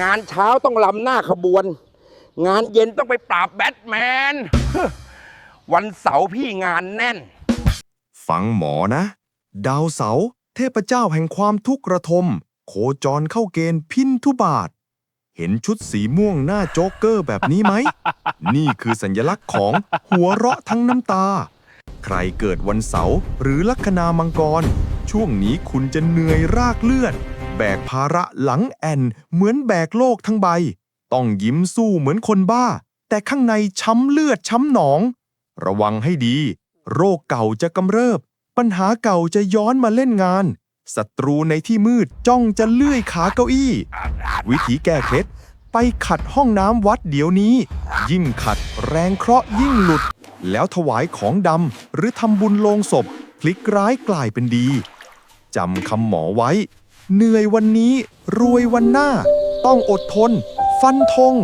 งานเช้าต้องลำหน้าขบวน งานเย็นต้องไปปราบแบทแมน วันเสาร์พี่งานแน่น ฟังหมอนะ ดาวเสาร์เทพเจ้าแห่งความทุกข์ระทม โคจรเข้าเกณฑ์พินทุบาท เห็นชุดสีม่วงหน้าโจ๊กเกอร์แบบนี้ไหม นี่คือสัญลักษณ์ของหัวเราะทั้งน้ำตา ใครเกิดวันเสาร์หรือลัคนามังกร ช่วงนี้คุณจะเหนื่อยรากเลือด แบกภาระหลังแอนเหมือนแบกโลกทั้งใบ ต้องยิ้มสู้เหมือนคนบ้า แต่ข้างในช้ำเลือดช้ำหนอง ระวังให้ดี โรคเก่าจะกำเริบ ปัญหาเก่าจะย้อนมาเล่นงานศัตรูในที่มืดจ้องจะเลื่อยขาเก้าอี้ วิธีแก้เคล็ด ไปขัดห้องน้ำวัดเดี๋ยวนี้ ยิ่งขัดแรงเคราะห์ยิ่งหลุด แล้วถวายของดำหรือทำบุญโลงศพ พลิกร้ายกลายเป็นดีจำคำหมอไว้ เหนื่อยวันนี้รวยวันหน้า ต้องอดทน ฟันธง